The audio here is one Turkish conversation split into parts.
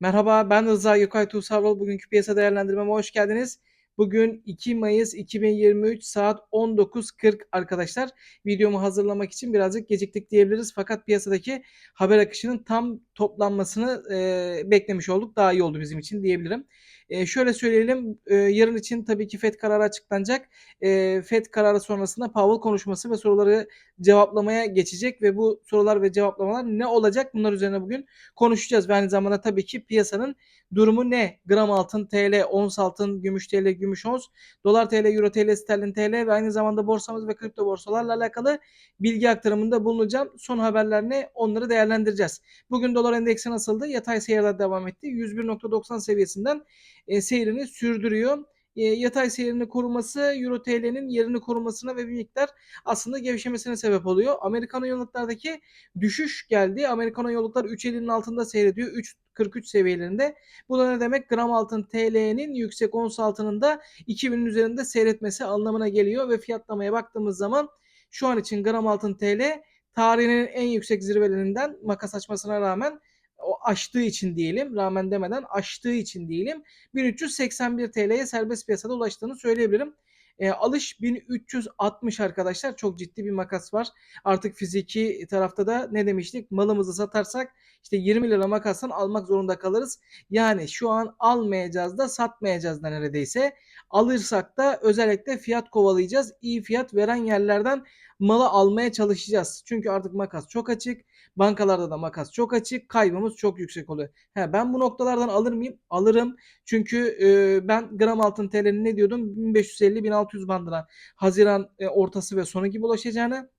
Merhaba, ben Rıza Gökay Tuğsarol. Bugünkü piyasa değerlendirmeme hoş geldiniz. Bugün 2 Mayıs 2023 saat 19.40 arkadaşlar. Videomu hazırlamak için birazcık geciktik diyebiliriz. Fakat piyasadaki haber akışının tam toplanmasını e, beklemiş olduk. Daha iyi oldu bizim için diyebilirim. E, şöyle söyleyelim, e, yarın için tabii ki FED kararı açıklanacak. E, FED kararı sonrasında Powell konuşması ve soruları cevaplamaya geçecek ve bu sorular ve cevaplamalar ne olacak? Bunlar üzerine bugün konuşacağız ve aynı zamanda tabii ki piyasanın durumu ne? Gram altın TL, ons altın, gümüş TL, gümüş ons, dolar TL, euro TL, sterlin TL ve aynı zamanda borsamız ve kripto borsalarla alakalı bilgi aktarımında bulunacağım. Son haberler ne? Onları değerlendireceğiz. Bugün dolar endeksi nasıldı? Yatay seyirler devam etti. 101.90 seviyesinden e, seyrini sürdürüyor e, yatay seyrini koruması Euro TL'nin yerini korumasına ve bir miktar aslında gevşemesine sebep oluyor. Amerikan yolluklardaki düşüş geldi. Amerikan yolluklar 3.50'nin altında seyrediyor. 3.43 seviyelerinde. Bu da ne demek? Gram altın TL'nin yüksek ons altının da 2000'in üzerinde seyretmesi anlamına geliyor ve fiyatlamaya baktığımız zaman şu an için gram altın TL tarihinin en yüksek zirvelerinden makas açmasına rağmen o aştığı için diyelim rağmen demeden aştığı için diyelim 1381 TL'ye serbest piyasada ulaştığını söyleyebilirim. E, alış 1360 arkadaşlar çok ciddi bir makas var. Artık fiziki tarafta da ne demiştik malımızı satarsak işte 20 lira makastan almak zorunda kalırız. Yani şu an almayacağız da satmayacağız da neredeyse. Alırsak da özellikle fiyat kovalayacağız. İyi fiyat veren yerlerden malı almaya çalışacağız. Çünkü artık makas çok açık. Bankalarda da makas çok açık. Kaybımız çok yüksek oluyor. He, ben bu noktalardan alır mıyım? Alırım. Çünkü e, ben gram altın TL'nin ne diyordum? 1550-1600 bandına Haziran e, ortası ve sonu gibi ulaşacağını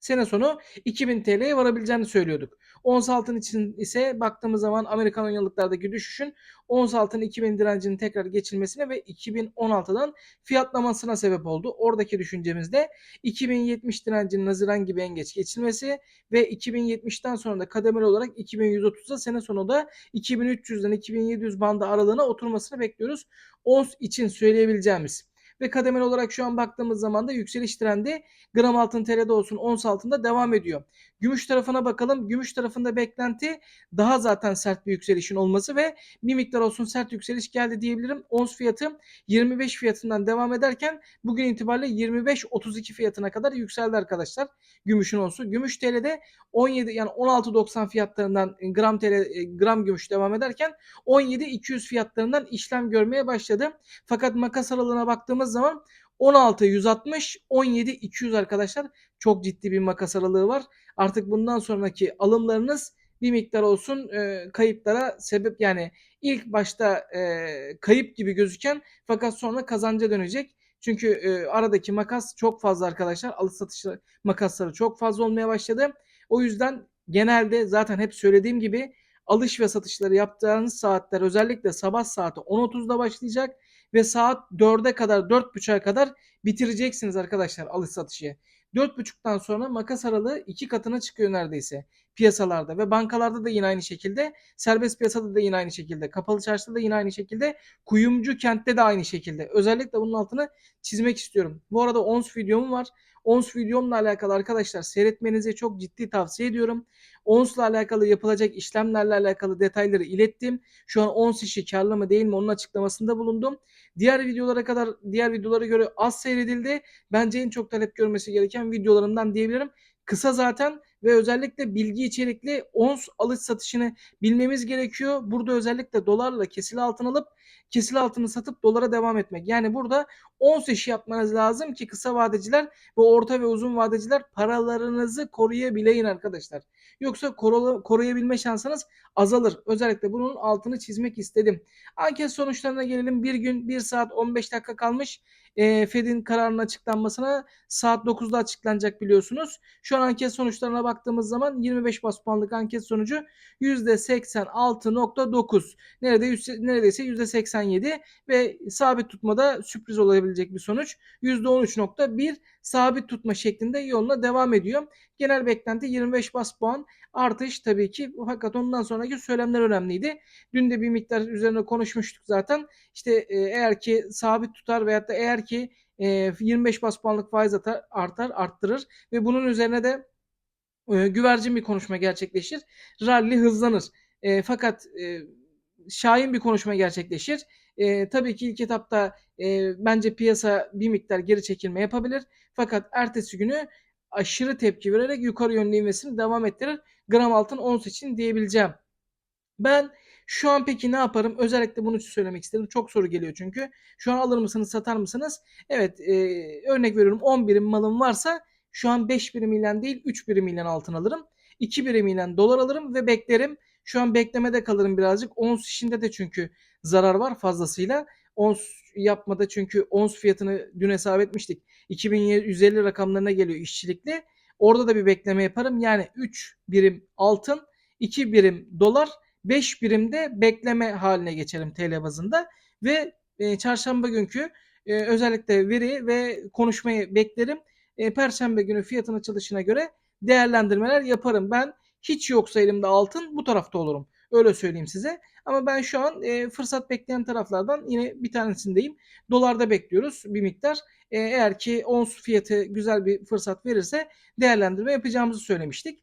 sene sonu 2000 TL'ye varabileceğini söylüyorduk. Ons altın için ise baktığımız zaman Amerikan yıllıklardaki düşüşün ons altın 2000 direncinin tekrar geçilmesine ve 2016'dan fiyatlamasına sebep oldu. Oradaki düşüncemiz de 2070 direncinin Haziran gibi en geç geçilmesi ve 2070'ten sonra da kademeli olarak 2130'da sene sonu da 2300'den 2700 bandı aralığına oturmasını bekliyoruz. Ons için söyleyebileceğimiz ve kademeli olarak şu an baktığımız zaman da yükseliş trendi gram altın TL'de olsun ons altında devam ediyor. Gümüş tarafına bakalım. Gümüş tarafında beklenti daha zaten sert bir yükselişin olması ve bir miktar olsun sert yükseliş geldi diyebilirim. Ons fiyatı 25 fiyatından devam ederken bugün itibariyle 25-32 fiyatına kadar yükseldi arkadaşlar. Gümüşün onsu. Gümüş TL'de 17 yani 16.90 fiyatlarından gram TL gram gümüş devam ederken 17.200 fiyatlarından işlem görmeye başladı. Fakat makas aralığına baktığımız zaman 16 160 17 200 arkadaşlar çok ciddi bir makas aralığı var. Artık bundan sonraki alımlarınız bir miktar olsun e, kayıplara sebep yani ilk başta e, kayıp gibi gözüken fakat sonra kazanca dönecek. Çünkü e, aradaki makas çok fazla arkadaşlar. Alış satış makasları çok fazla olmaya başladı. O yüzden genelde zaten hep söylediğim gibi alış ve satışları yaptığınız saatler özellikle sabah saati 10.30'da başlayacak ve saat 4'e kadar 4.30'a kadar bitireceksiniz arkadaşlar alış satışı. 4.30'dan sonra makas aralığı iki katına çıkıyor neredeyse piyasalarda ve bankalarda da yine aynı şekilde serbest piyasada da yine aynı şekilde kapalı çarşıda da yine aynı şekilde kuyumcu kentte de aynı şekilde özellikle bunun altını çizmek istiyorum. Bu arada ons videom var. Ons videomla alakalı arkadaşlar seyretmenizi çok ciddi tavsiye ediyorum. ONS'la alakalı yapılacak işlemlerle alakalı detayları ilettim. Şu an ONS işi karlı mı değil mi onun açıklamasında bulundum. Diğer videolara kadar diğer videolara göre az seyredildi. Bence en çok talep görmesi gereken videolarımdan diyebilirim. Kısa zaten ve özellikle bilgi içerikli ons alış satışını bilmemiz gerekiyor. Burada özellikle dolarla kesili altın alıp kesili altını satıp dolara devam etmek. Yani burada ons işi yapmanız lazım ki kısa vadeciler ve orta ve uzun vadeciler paralarınızı koruyabileyin arkadaşlar. Yoksa koruyabilme şansınız azalır. Özellikle bunun altını çizmek istedim. Anket sonuçlarına gelelim. Bir gün 1 saat 15 dakika kalmış. E, Fed'in kararının açıklanmasına saat 9'da açıklanacak biliyorsunuz. Şu an anket sonuçlarına baktığımız zaman 25 bas puanlık anket sonucu %86.9 neredeyse, neredeyse %87 ve sabit tutmada sürpriz olabilecek bir sonuç. %13.1 sabit tutma şeklinde yoluna devam ediyor. Genel beklenti 25 bas puan artış tabii ki fakat ondan sonraki söylemler önemliydi. Dün de bir miktar üzerine konuşmuştuk zaten. İşte e, eğer ki sabit tutar veyahut da eğer ki e, 25 bas puanlık faiz atar, artar arttırır ve bunun üzerine de e, güvercin bir konuşma gerçekleşir. Rally hızlanır. E, fakat e, şahin bir konuşma gerçekleşir. E, tabii ki ilk etapta e, bence piyasa bir miktar geri çekilme yapabilir. Fakat ertesi günü aşırı tepki vererek yukarı yönlü ivmesini devam ettirir. Gram altın ons için diyebileceğim. Ben şu an peki ne yaparım? Özellikle bunu söylemek istedim. Çok soru geliyor çünkü. Şu an alır mısınız, satar mısınız? Evet, e, örnek veriyorum 10 birim malım varsa şu an 5 birim ile değil 3 birim ile altın alırım. 2 birim ile dolar alırım ve beklerim. Şu an beklemede kalırım birazcık. Ons işinde de çünkü zarar var fazlasıyla. Ons yapmada çünkü ons fiyatını dün hesap etmiştik. 2150 rakamlarına geliyor işçilikli. Orada da bir bekleme yaparım. Yani 3 birim altın, 2 birim dolar, 5 birimde bekleme haline geçerim TL bazında ve e, çarşamba günkü e, özellikle veri ve konuşmayı beklerim. E, Perşembe günü fiyatın açılışına göre değerlendirmeler yaparım. Ben hiç yoksa elimde altın bu tarafta olurum. Öyle söyleyeyim size. Ama ben şu an e, fırsat bekleyen taraflardan yine bir tanesindeyim. Dolarda bekliyoruz bir miktar. E, eğer ki ons fiyatı güzel bir fırsat verirse değerlendirme yapacağımızı söylemiştik.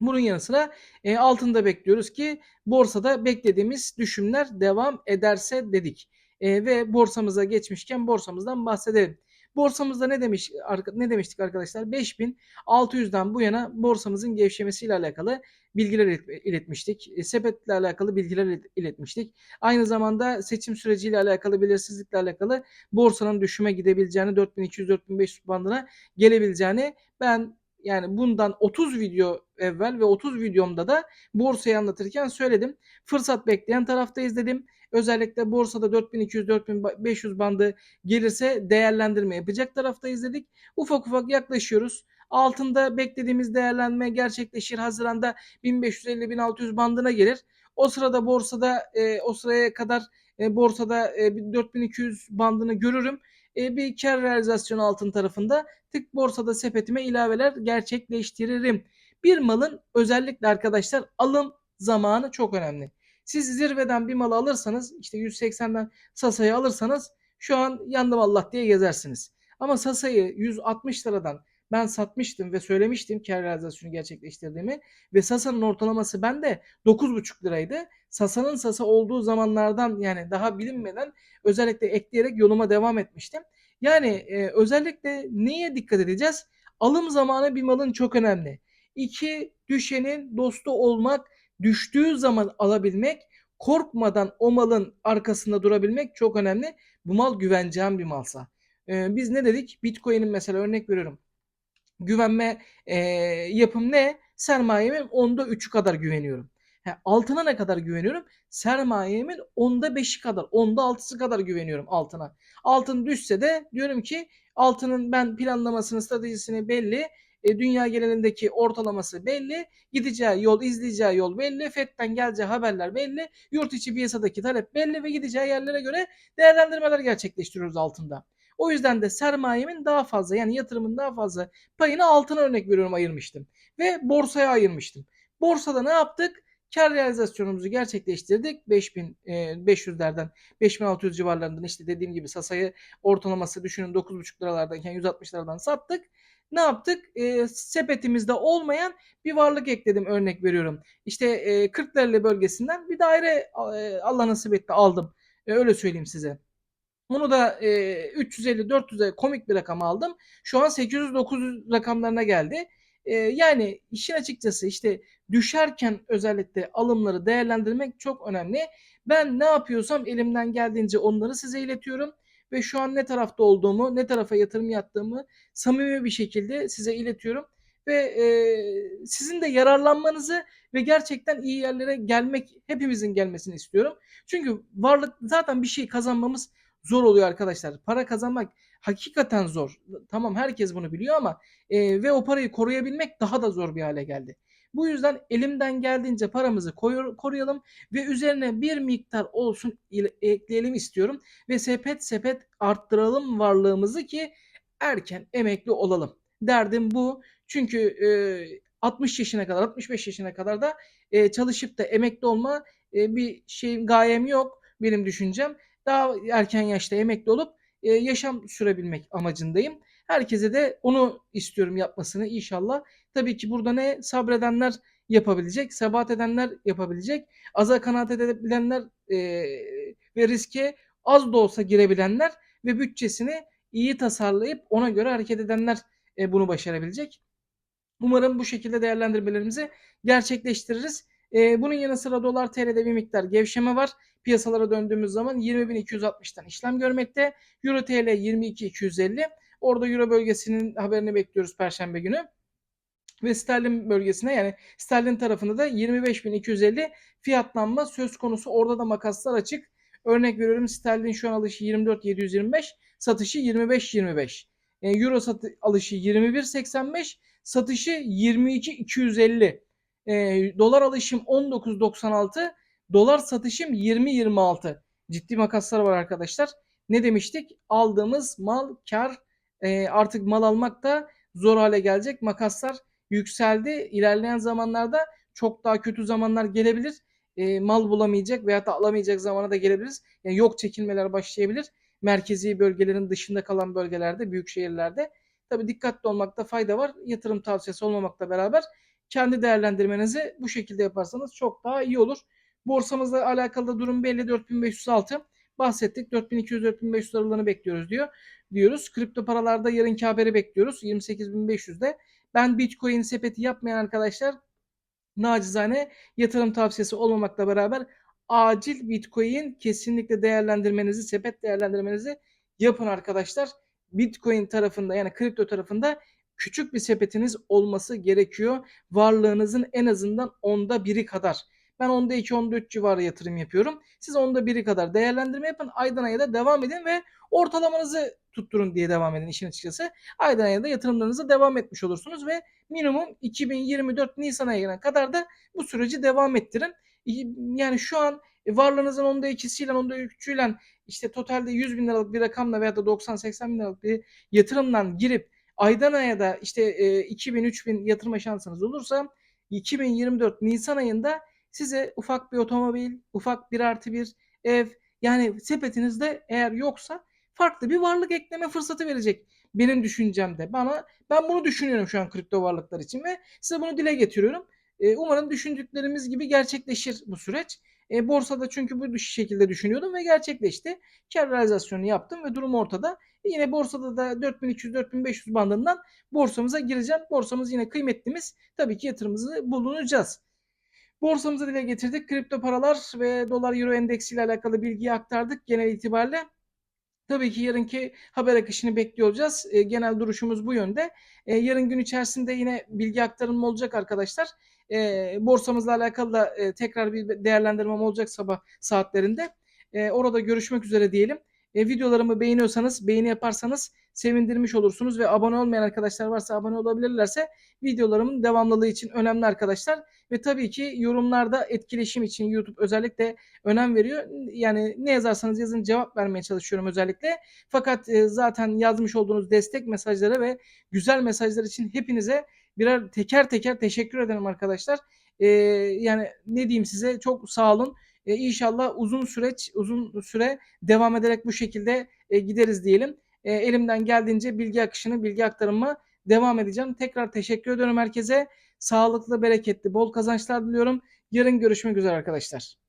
Bunun yanı sıra e, altında bekliyoruz ki borsada beklediğimiz düşümler devam ederse dedik. E, ve borsamıza geçmişken borsamızdan bahsedelim. Borsamızda ne demiş ne demiştik arkadaşlar? 5600'den bu yana borsamızın gevşemesiyle alakalı bilgiler iletmiştik. E, sepetle alakalı bilgiler iletmiştik. Aynı zamanda seçim süreciyle alakalı belirsizlikle alakalı borsanın düşüme gidebileceğini 4200-4500 bandına gelebileceğini ben yani bundan 30 video evvel ve 30 videomda da borsayı anlatırken söyledim. Fırsat bekleyen taraftayız dedim. Özellikle borsada 4200-4500 bandı gelirse değerlendirme yapacak taraftayız dedik. Ufak ufak yaklaşıyoruz. Altında beklediğimiz değerlenme gerçekleşir. Haziranda 1550-1600 bandına gelir. O sırada borsada e, o sıraya kadar e, borsada e, 4200 bandını görürüm. E, bir kar realizasyonu altın tarafında tık borsada sepetime ilaveler gerçekleştiririm. Bir malın özellikle arkadaşlar alım zamanı çok önemli. Siz zirveden bir mal alırsanız işte 180'den Sasa'yı alırsanız şu an yandım Allah diye gezersiniz. Ama Sasa'yı 160 liradan ben satmıştım ve söylemiştim kar realizasyonu gerçekleştirdiğimi ve Sasa'nın ortalaması bende 9,5 liraydı. Sasa'nın Sasa olduğu zamanlardan yani daha bilinmeden özellikle ekleyerek yoluma devam etmiştim. Yani e, özellikle neye dikkat edeceğiz? Alım zamanı bir malın çok önemli. İki, düşenin dostu olmak, düştüğü zaman alabilmek, korkmadan o malın arkasında durabilmek çok önemli. Bu mal güveneceğim bir malsa. Ee, biz ne dedik? Bitcoin'in mesela örnek veriyorum. Güvenme e, yapım ne? Sermayemin onda 3'ü kadar güveniyorum. Altına ne kadar güveniyorum? Sermayemin onda beşi kadar, onda altısı kadar güveniyorum altına. Altın düşse de diyorum ki altının ben planlamasını, stratejisini belli. E, dünya genelindeki ortalaması belli. Gideceği yol, izleyeceği yol belli. FED'den geleceği haberler belli. Yurt içi piyasadaki talep belli ve gideceği yerlere göre değerlendirmeler gerçekleştiriyoruz altında. O yüzden de sermayemin daha fazla yani yatırımın daha fazla payını altına örnek veriyorum ayırmıştım. Ve borsaya ayırmıştım. Borsada ne yaptık? Kar realizasyonumuzu gerçekleştirdik. 5500'lerden 5600 civarlarından işte dediğim gibi Sasa'yı ortalaması düşünün 9,5 liralardayken 160 liradan sattık. Ne yaptık? E, sepetimizde olmayan bir varlık ekledim örnek veriyorum. İşte e, Kırklareli bölgesinden bir daire e, Allah nasip etti aldım. E, öyle söyleyeyim size. Bunu da e, 350-400'e komik bir rakam aldım. Şu an 800-900 rakamlarına geldi. E, yani işin açıkçası işte düşerken özellikle alımları değerlendirmek çok önemli. Ben ne yapıyorsam elimden geldiğince onları size iletiyorum ve şu an ne tarafta olduğumu, ne tarafa yatırım yaptığımı samimi bir şekilde size iletiyorum ve e, sizin de yararlanmanızı ve gerçekten iyi yerlere gelmek hepimizin gelmesini istiyorum. Çünkü varlık zaten bir şey kazanmamız zor oluyor arkadaşlar. Para kazanmak hakikaten zor. Tamam herkes bunu biliyor ama e, ve o parayı koruyabilmek daha da zor bir hale geldi. Bu yüzden elimden geldiğince paramızı koruyalım ve üzerine bir miktar olsun ekleyelim istiyorum ve sepet sepet arttıralım varlığımızı ki erken emekli olalım. Derdim bu. Çünkü e, 60 yaşına kadar 65 yaşına kadar da e, çalışıp da emekli olma e, bir şeyim gayem yok benim düşüncem. Daha erken yaşta emekli olup e, yaşam sürebilmek amacındayım. Herkese de onu istiyorum yapmasını inşallah. Tabii ki burada ne sabredenler yapabilecek, sebat edenler yapabilecek, aza kanaat edebilenler e, ve riske az da olsa girebilenler ve bütçesini iyi tasarlayıp ona göre hareket edenler e, bunu başarabilecek. Umarım bu şekilde değerlendirmelerimizi gerçekleştiririz. E, bunun yanı sıra dolar TL'de bir miktar gevşeme var. Piyasalara döndüğümüz zaman 20.260'tan işlem görmekte. Euro TL 22.250. Orada Euro bölgesinin haberini bekliyoruz Perşembe günü. Ve sterlin bölgesine yani sterlin tarafında da 25.250 fiyatlanma söz konusu. Orada da makaslar açık. Örnek veriyorum sterlin şu an alışı 24.725, satışı 25.25. E, Euro satı alışı 21.85, satışı 22.250. E, dolar alışım 19.96, dolar satışım 20.26. Ciddi makaslar var arkadaşlar. Ne demiştik? Aldığımız mal kar e, artık mal almak da zor hale gelecek. Makaslar yükseldi. İlerleyen zamanlarda çok daha kötü zamanlar gelebilir. E, mal bulamayacak veya da alamayacak zamana da gelebiliriz. Yani yok çekilmeler başlayabilir. Merkezi bölgelerin dışında kalan bölgelerde, büyük şehirlerde. Tabi dikkatli olmakta fayda var. Yatırım tavsiyesi olmamakla beraber kendi değerlendirmenizi bu şekilde yaparsanız çok daha iyi olur. Borsamızla alakalı da durum belli 4506 bahsettik. 4200-4500 aralığını bekliyoruz diyor. Diyoruz. Kripto paralarda yarınki haberi bekliyoruz. 28.500'de. Ben Bitcoin sepeti yapmayan arkadaşlar nacizane yatırım tavsiyesi olmamakla beraber acil Bitcoin kesinlikle değerlendirmenizi, sepet değerlendirmenizi yapın arkadaşlar. Bitcoin tarafında yani kripto tarafında küçük bir sepetiniz olması gerekiyor. Varlığınızın en azından onda biri kadar. Ben onda 2, onda 3 civarı yatırım yapıyorum. Siz onda biri kadar değerlendirme yapın. Aydan aya da devam edin ve ortalamanızı tutturun diye devam edin işin açıkçası. Aydan aya da yatırımlarınıza devam etmiş olursunuz ve minimum 2024 Nisan ayına kadar da bu süreci devam ettirin. Yani şu an varlığınızın onda ikisiyle onda üçüyle işte totalde 100 bin liralık bir rakamla veya da 90-80 bin liralık bir yatırımdan girip aydan aya da işte e, 2000 3000 yatırma şansınız olursa 2024 Nisan ayında size ufak bir otomobil, ufak bir artı bir ev yani sepetinizde eğer yoksa farklı bir varlık ekleme fırsatı verecek benim düşüncemde. Bana ben bunu düşünüyorum şu an kripto varlıklar için ve size bunu dile getiriyorum. E, umarım düşündüklerimiz gibi gerçekleşir bu süreç. E, borsada çünkü bu şekilde düşünüyordum ve gerçekleşti. Kar realizasyonu yaptım ve durum ortada. E, yine borsada da 4200-4500 bandından borsamıza gireceğim. Borsamız yine kıymetlimiz. Tabii ki yatırımımızı bulunacağız. Borsamızı dile getirdik. Kripto paralar ve dolar euro endeksi ile alakalı bilgiyi aktardık genel itibariyle. Tabii ki yarınki haber akışını bekliyor olacağız. E, genel duruşumuz bu yönde. E, yarın gün içerisinde yine bilgi aktarımı olacak arkadaşlar. E, borsamızla alakalı da e, tekrar bir değerlendirmem olacak sabah saatlerinde. E, orada görüşmek üzere diyelim. E, videolarımı beğeniyorsanız, beğeni yaparsanız sevindirmiş olursunuz ve abone olmayan arkadaşlar varsa abone olabilirlerse videolarımın devamlılığı için önemli arkadaşlar. Ve tabii ki yorumlarda etkileşim için YouTube özellikle önem veriyor. Yani ne yazarsanız yazın cevap vermeye çalışıyorum özellikle. Fakat e, zaten yazmış olduğunuz destek mesajları ve güzel mesajlar için hepinize birer teker teker teşekkür ederim arkadaşlar. E, yani ne diyeyim size çok sağ olun. E, inşallah uzun süreç, uzun süre devam ederek bu şekilde e, gideriz diyelim. E, elimden geldiğince bilgi akışını, bilgi aktarımı devam edeceğim. Tekrar teşekkür ediyorum herkese. Sağlıklı, bereketli, bol kazançlar diliyorum. Yarın görüşmek üzere arkadaşlar.